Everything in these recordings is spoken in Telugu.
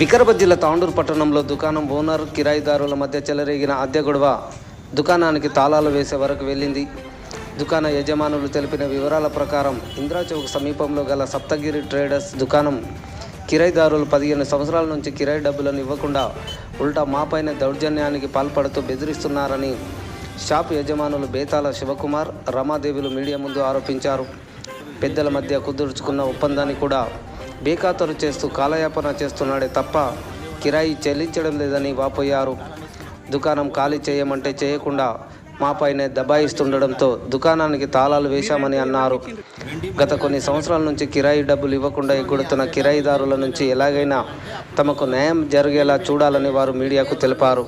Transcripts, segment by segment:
వికారాబాద్ జిల్లా తాండూరు పట్టణంలో దుకాణం ఓనర్ కిరాయిదారుల మధ్య చెలరేగిన అద్దె గొడవ దుకాణానికి తాళాలు వేసే వరకు వెళ్ళింది. దుకాణ యజమానులు తెలిపిన వివరాల ప్రకారం ఇంద్రాచౌక్ సమీపంలో గల సప్తగిరి ట్రేడర్స్ దుకాణం కిరాయిదారులు పదిహేను సంవత్సరాల నుంచి కిరాయి డబ్బులను ఇవ్వకుండా ఉల్టా మాపైన దౌర్జన్యానికి పాల్పడుతూ బెదిరిస్తున్నారని షాప్ యజమానులు బేతాల శివకుమార్ రమాదేవులు మీడియా ముందు ఆరోపించారు. పెద్దల మధ్య కుదుర్చుకున్న ఒప్పందాన్ని కూడా బేఖాతరు చేస్తూ కాలయాపన చేస్తున్నాడే తప్ప కిరాయి చెల్లించడం లేదని వాపోయారు. దుకాణం ఖాళీ చేయమంటే చేయకుండా మాపైనే దబాయిస్తుండడంతో దుకాణానికి తాళాలు వేశామని అన్నారు. గత కొన్ని సంవత్సరాల నుంచి కిరాయి డబ్బులు ఇవ్వకుండా ఎగుడుతున్న కిరాయిదారుల నుంచి ఎలాగైనా తమకు న్యాయం జరిగేలా చూడాలని వారు మీడియాకు తెలిపారు.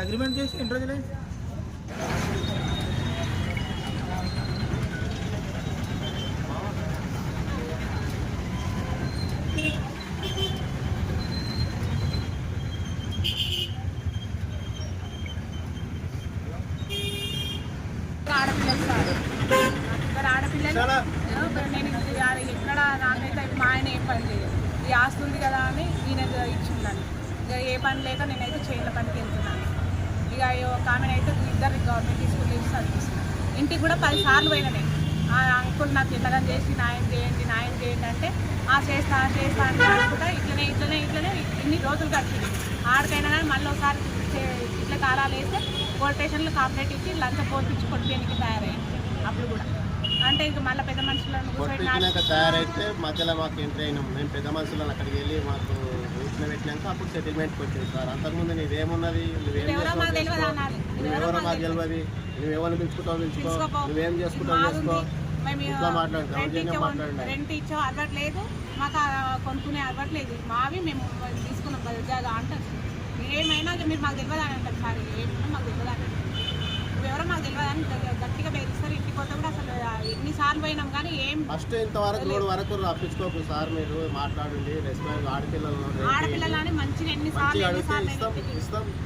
ఇది అగ్రిమెంట్ చేసి ఎన్ని రోజులు నాకైతే మా ఆయన ఏం పని లేదు ఈ ఆస్తి ఉంది కదా అని ఈయన ఇచ్చిందని. ఏ పని లేక నేనైతే చేనుల పనికి వెళ్తున్నాను. ఇక ఒక ఆమెను అయితే ఇద్దరు గవర్నమెంట్ స్కూల్ వేసి చదివిస్తున్నాను ఇంటికి కూడా పది సార్లు పోయినా నేను. ఆ అంకుల్ నాకు ఇట్లాగని చేసి న్యాయం చేయండి న్యాయం చేయండి అంటే ఆ చేస్తా చేస్తా అని అనుకుంటా ఇట్లనే ఇట్లనే ఇట్లనే ఇన్ని రోజులు గడిచింది. ఆడికైనా కానీ మళ్ళీ ఒకసారి చే- ఇట్లా తాళాలు వేస్తే పోలీస్ స్టేషన్లో కంప్లైంట్ ఇచ్చి లంచం పోల్పించి కొట్టిపోయానికి తయారయ్యాను. అప్పుడు కూడా. అంటే ఇక మళ్ళీ పెద్ద మనుషులను తయారైతే మధ్యలో మాకు ఎంట్రీ అయినాం. మేము పెద్ద మనుషులను అక్కడికి వెళ్ళి మాకు రూట్న పెట్టినాక అప్పుడు సెటిల్మెంట్కి వచ్చింది సార్. అంతకుముందు నీవేమున్నది నువ్వేం మాకు తెలియదు నువ్వెవరో మాకు తెలియదు నువ్వెవరిని పిలుచుకుంటావు పిలుచుకో. నువ్వేం చేసుకుంటావు చేసుకో రెంట్ దౌర్జన్యం ఇచ్చే మాట్లాడండి. రెంట్ ఇచ్చే అలవాటు లేదు మాకు కొనుక్కునే అలవాటు లేదు మావి మేము తీసుకున్నాం. బజాగా అంటారు. ఏమైనా మీరు మాకు తెలియదు అని అంటారు. సార్ ఏమైనా మాకు తెలియదు నువ్వెవరో మాకు తెలియదు అని గ- గట్టిగా బెదిరిస్తారు ఇంటికి పోతే కూడా అసలు ఎన్నిసార్లు పోయినాం కానీ ఏం ఫస్ట్ ఇంతవరకు మూడు వరకు రప్పించుకోకు సార్ మీరు మాట్లాడండి. రెస్పాన్స్ ఆడపిల్లలు. ఆడపిల్లలని మంచిగా ఎన్నిసార్లు ఎన్నిసార్లు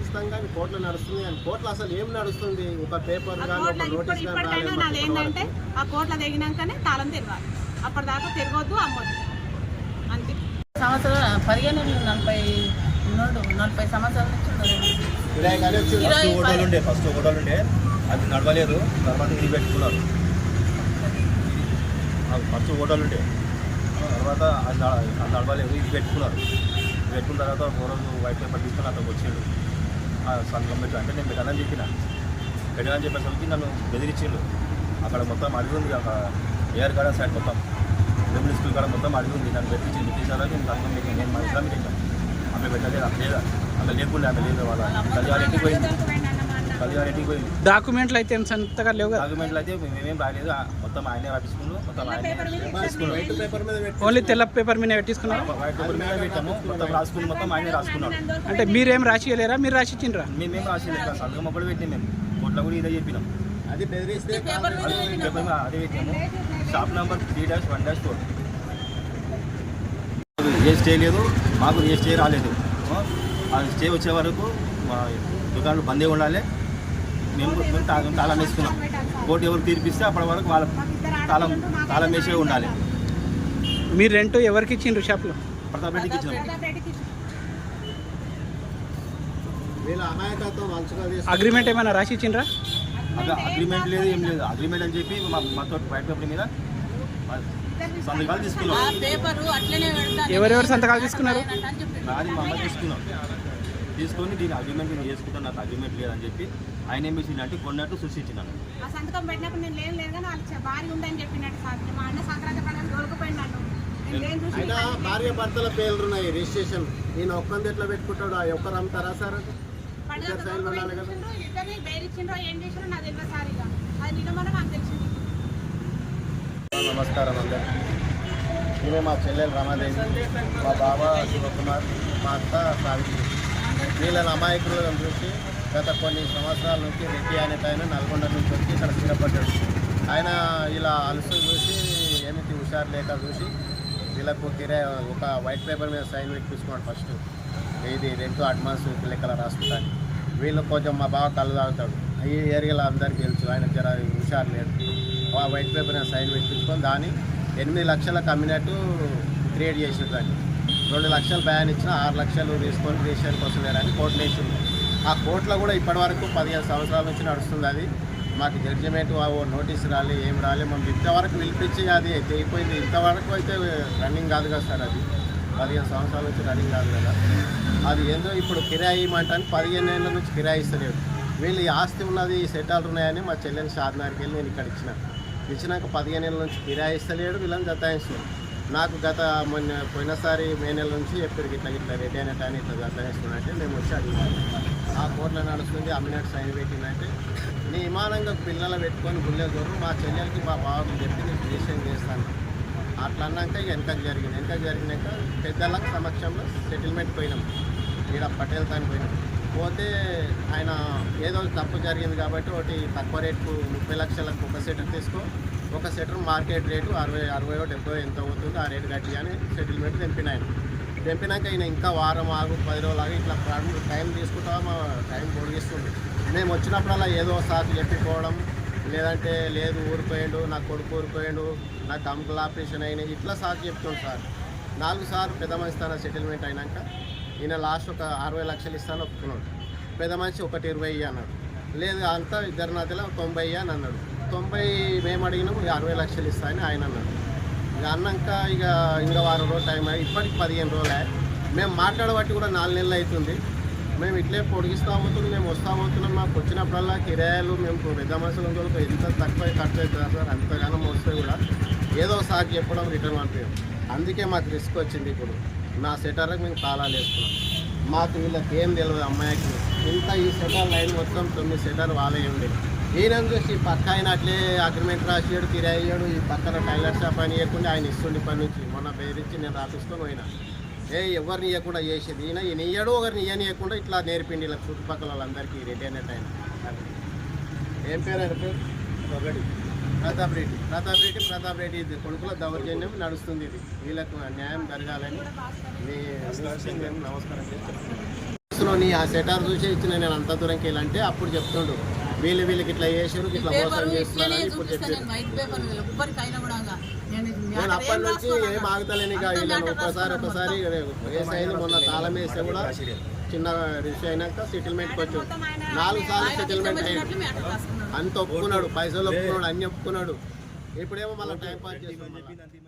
ఇస్తాం కానీ కోర్టులో నడుస్తుంది కానీ కోర్టులో అసలు ఏం నడుస్తుంది? ఒక పేపర్ ఆ కానీ కోట్ల ఒక ఇప్పుడు నోటీస్ కానీ ఇప్పటికైనా నాది ఏంటంటే. ఆ కోట్ల తెగినాకనే తాళం తిరగాలి అప్పటిదాకా తిరగొద్దు అమ్మొద్దు. అంతే. సంవత్సరం పదిహేను నలభై ఉన్నాడు నలభై సంవత్సరాల నుంచి ఫస్ట్ హోటల్ ఉండే ఫస్ట్ హోటల్ ఉండే. అది నడవలేదు తర్వాత ఇది పెట్టుకున్నారు. ఫస్ట్ హోటల్ ఉండే. తర్వాత అది నడ- అది నడవలేదు ఇది పెట్టుకున్నారు. పెట్టుకున్న తర్వాత ఒక రోజు వైట్ పేపర్ తీసుకొని అతనికి వచ్చిండు. ఆ సంతకం పెట్టు అంటే నేను పెట్టానని చెప్పిన. పెట్టానని చెప్పేసరికి నన్ను బెదిరించిండు. అక్కడ మొత్తం అడిగి ఉంది అక్కడ ఎయిర్ గార్డెన్ సైడ్ మొత్తం. రెవెన్యూ స్కూల్ కాడ మొత్తం అడిగి ఉంది. నన్ను బెదిరించింది తీసారా నేను సంతకం నేను మా ఇస్లాం పెట్టాను. ఆమె పెట్టలేదు లేదా. ఆమె లేకుండా ఆమె లేదు వాళ్ళ పోయింది. ఇంటికి పోయింది. డాక్యుమెంట్లు అయితే ఏం సంతగా లేవు కదా డాక్యుమెంట్లు అయితే మేమేం రాయలేదు. ఆ మొత్తం ఆయనే రాపించుకున్నాడు మొత్తం ఆయనే తీసుకున్నాడు వైట్ పేపర్ మీద పెట్టి ఓన్లీ తెల్ల పేపర్ మీద పెట్టించుకున్నారు? వైట్ పేపర్ మీద పెట్టాము. మొత్తం రాసుకుని మొత్తం ఆయనే రాసుకున్నాడు. అంటే మీరేం రాసియలేరా మీరు రాసిచ్చిండ్రా మేమేం రాసింది ఇక్కడ సంతకం ఒకటి పెట్టినాం మేము. కోట్ల కూడా ఇదే చెప్పినాం. అది బెదిరిస్తే అది పెట్టినాము. Shop number three dash one dash four ఏ స్టే లేదు. మాకు ఏ స్టే రాలేదు. ఆ స్టే వచ్చే వరకు మా దుకాణాలు బందే ఉండాలి. మేము మేము తాళం వేసుకున్నాం. కోర్టు ఎవరు తీర్పిస్తే అప్పటి వరకు వాళ్ళ తాళం తాళం వేసే ఉండాలి. మీరు రెంట్ ఎవరికి ఇచ్చిండ్రు షాప్లో? ప్రతాప్ రెడ్డికి ఇచ్చినాం. వీళ్ళ అగ్రిమెంట్ ఏమైనా రాసి ఇచ్చిండ్రా? అగ్రిమెంట్ లేదు ఏం లేదు. అగ్రిమెంట్ అని చెప్పి మా మాతో పేపర్ మీద సంతకాలు తీసుకున్నాం. ఎవరెవరు సంతకాలు తీసుకున్నారు? అని చెప్పి నాది మా అమ్మ తీసుకున్నాం. తీసుకొని దీని అగ్రిమెంట్ నేను చేసుకుంటాను నాకు అగ్రిమెంట్ లేదని చెప్పి ఆయన ఏం చేసిండు అంటే కొన్నట్టు సృష్టించినాను ఆ సంతకం పెట్టినప్పుడు నేను లేను లేదు కానీ వాళ్ళు భారీ ఉందని చెప్పినట్టు సార్. మా అన్న సంక్రాంతి పండుగ దొరికిపోయింది నన్ను నేను చూసి అయినా భార్య భర్తల పేర్లు ఉన్నాయి రిజిస్ట్రేషన్. ఈయన ఒక్కంది ఎట్లా పెట్టుకుంటాడు? ఆ ఒక్కరు అమ్ముతారా సార్? ఇద్దరు సైన్లు ఉండాలి కదా. బెదిరించిండ్రో, ఏం చేసిండ్రో నాకు తెలియదు సార్ ఇక. అది నిన్న మొన్న నాకు తెలిసింది నమస్కారం అందరికీ. ఈమె మా చెల్లెలు రమాదేవి మా బాబా శివకుమార్ మా అత్త సావిత్రి. వీళ్ళని అమాయకులను చూసి గత కొన్ని సంవత్సరాల నుంచి రెడ్డి అనే ఆయన నల్గొండ నుంచి వచ్చి ఇక్కడ స్థిరపడ్డాడు. ఆయన ఇలా అలసు చూసి ఏమిటి హుషారు లేక చూసి వీళ్ళకు కిరాయి ఒక వైట్ పేపర్ మీద సైన్ పెట్టించుకున్నాడు ఫస్ట్ ఇది రెంట్ అడ్వాన్స్ లెక్కల రాసుకుంటాను వీళ్ళు కొంచెం మా బావ కళ్ళు తాగుతాడు. ఈ ఏరియాలో అందరికీ తెలుసు ఆయన జర హుషారు లేదు. వైట్ పేపర్ సైన్ పెట్టించుకొని దాన్ని ఎనిమిది లక్షలకు అమ్మినట్టు క్రియేట్ చేసిండు దాన్ని రెండు లక్షలు బ్యాన్ ఇచ్చిన ఆరు లక్షలు తీసుకొని రిజిస్ట్రేషన్ కోసం వేయడానికి కోర్టులో ఆ కోర్టులో కూడా ఇప్పటివరకు పదిహేను సంవత్సరాల నుంచి నడుస్తుంది అది. మాకు జడ్జిమెంట్ నోటీస్ రాలి ఏం రాలి మనం ఇంతవరకు పిలిపించి అది అయిపోయింది ఇంతవరకు అయితే రన్నింగ్ కాదు కదా సార్ అది. పదిహేను సంవత్సరాల నుంచి రన్నింగ్ కాదు కదా. అది ఏందో ఇప్పుడు కిరాయి ఇవ్వమంటాను పదిహేను ఏళ్ళ నుంచి కిరాయి ఇస్తలేదు వీళ్ళు ఈ ఆస్తి ఉన్నది ఈ సెటాలు ఉన్నాయని మా చెల్లెని షాద్నార్కి వెళ్ళి నేను ఇక్కడ ఇచ్చిన. ఇచ్చినాక పదిహేను నెలల నుంచి ఫిరాయిస్తలేడు వీళ్ళని జతాయిస్తున్నాడు నాకు గత మొన్న పోయినసారి మే నెల నుంచి చెప్పారు ఇట్లా ఇట్లా రెడీ అయిన టైం ఇట్లా జతాయిస్తున్నట్టే మేము వచ్చి అడిగాము ఆ కోర్టులో నడుస్తుంది అమ్మినట్టు సైన్ పెట్టిందంటే నీ విమానంగా పిల్లలు పెట్టుకొని గుళ్ళే దూరం మా చెల్లెలకి మా బాబుకి చెప్పి నేను రిజిస్ట్రేషన్ చేస్తాను. అట్లా అన్నాక వెనక జరిగింది. వెనక జరిగినాక పెద్దల సమక్షంలో సెటిల్మెంట్ పోయినాం. ఈడ పటేల్ తాని పోయినాం. పోతే ఆయన ఏదో తప్పు జరిగింది కాబట్టి ఒకటి తక్కువ రేటుకు ముప్పై లక్షలకు ఒక సెటర్ తీసుకో. ఒక సెటర్ మార్కెట్ రేటు అరవై అరవై డెబ్బై ఎంత అవుతుందో ఆ రేటు కట్టి అని సెటిల్మెంట్ తెంపిన ఆయన. తెంపినాక ఈయన ఇంకా వారం ఆగు పది రోజులు ఆగి ఇట్లా ప్రాబ్లం టైం తీసుకుంటా మా టైం పొడిగిస్తుంది. మేము వచ్చినప్పుడల్లా ఏదో సాకు చెప్పిపోవడం లేదంటే లేదు ఊరిపోయాడు నా కొడుకు ఊరిపోయాడు నా అంకుల్ ఆపరేషన్ అయినాయి ఇట్లా సాకు చెప్తుంది సార్. నాలుగు సార్లు పెద్ద మనిషి తన సెటిల్మెంట్ అయినాక ఈయన లాస్ట్ ఒక అరవై లక్షలు ఇస్తాను ఒప్పుకున్నాడు. పెద్ద మనిషి ఒకటి ఇరవై అన్నాడు. లేదు అంతా ఇద్దరు నాతలో తొంభై అని అన్నాడు. తొంభై మేము అడిగినాము ఇక అరవై లక్షలు ఇస్తా అని ఆయన అన్నాడు. ఇక అన్నాక ఇక ఇంకా వారం రోజులు టైం అయ్యి ఇప్పటికి పదిహేను రోజులే. మేము మాట్లాడబట్టి కూడా నాలుగు నెలలు అవుతుంది. మేము ఇట్లే పొడిగిస్తూ పోతున్నాం మేము వస్తూ పోతున్నాం మాకు వచ్చినప్పుడల్లా కిరాయాలు మేము పెద్ద మనుషులు ఎంత తక్కువ ఖర్చు అవుతుంది సార్? అంతగానో వస్తే కూడా ఏదో సార్ చెప్పడం రిటర్న్ పంపించాం అందుకే మాకు రిస్క్ వచ్చింది ఇప్పుడు. నా సెటర్కి మేము తాళాలు వేసుకున్నాం మాకు వీళ్ళకి ఏం తెలియదు అమ్మాయికి. ఇంత ఈ సెటర్ లైన్ మొత్తం తొమ్మిది సెటర్ వాళ్ళే ఉండే. ఈయన చూసి పక్క ఆయన అట్లే అగ్రిమెంట్ రాసాడు కిరాయ్యాడు ఈ పక్కన టైలర్ షాప్ అని ఇవ్వకుండా ఆయన ఇస్తుండే పని నుంచి. మొన్న బెదిరించి నేను రాపిస్తాను పోయినా. ఏ ఎవరిని ఇవ్వకుండా చేసేది? ఈయన ఈయన ఇయ్యాడు ఒకరిని ఇయ్యని ఇట్లా నేర్పిండి ఇలా చుట్టుపక్కల వాళ్ళందరికీ రెడీ అయిన. ఆయన ఏం పేరు ఆయన పేరు? ఒకటి ప్రతాప్ రెడ్డి. ప్రతాప్ రెడ్డి ప్రతాప్ రెడ్డి ఇది కొడుకుల దౌర్జన్యం నడుస్తుంది ఇది. వీళ్ళకు న్యాయం జరగాలని మేము నమస్కారం చేస్తున్నాం నీ ఆ సెటార్ చూసి ఇచ్చిన నేను అంత దూరంకి వెళ్ళంటే అప్పుడు చెప్తుండు. వీళ్ళు వీళ్ళకి ఇట్లా చేసారు ఇట్లా మోసం చేస్తున్నారని ఇప్పుడు చెప్పారు నేను అప్పటి నుంచి ఏం ఆగుతలేని ఇక వీళ్ళని ఒకసారి ఒకసారి వేసైంది మొన్న తాళం వేస్తే కూడా చిన్న రిష్ అయినాక సెటిల్మెంట్కి వచ్చాడు. నాలుగు సార్లు సెటిల్మెంట్ అయ్యాడు. అంత ఒప్పుకున్నాడు పైసలు ఒప్పుకున్నాడు అన్ని ఒప్పుకున్నాడు. ఇప్పుడేమో మళ్ళీ టైం పాస్ చేస్తున్నాడు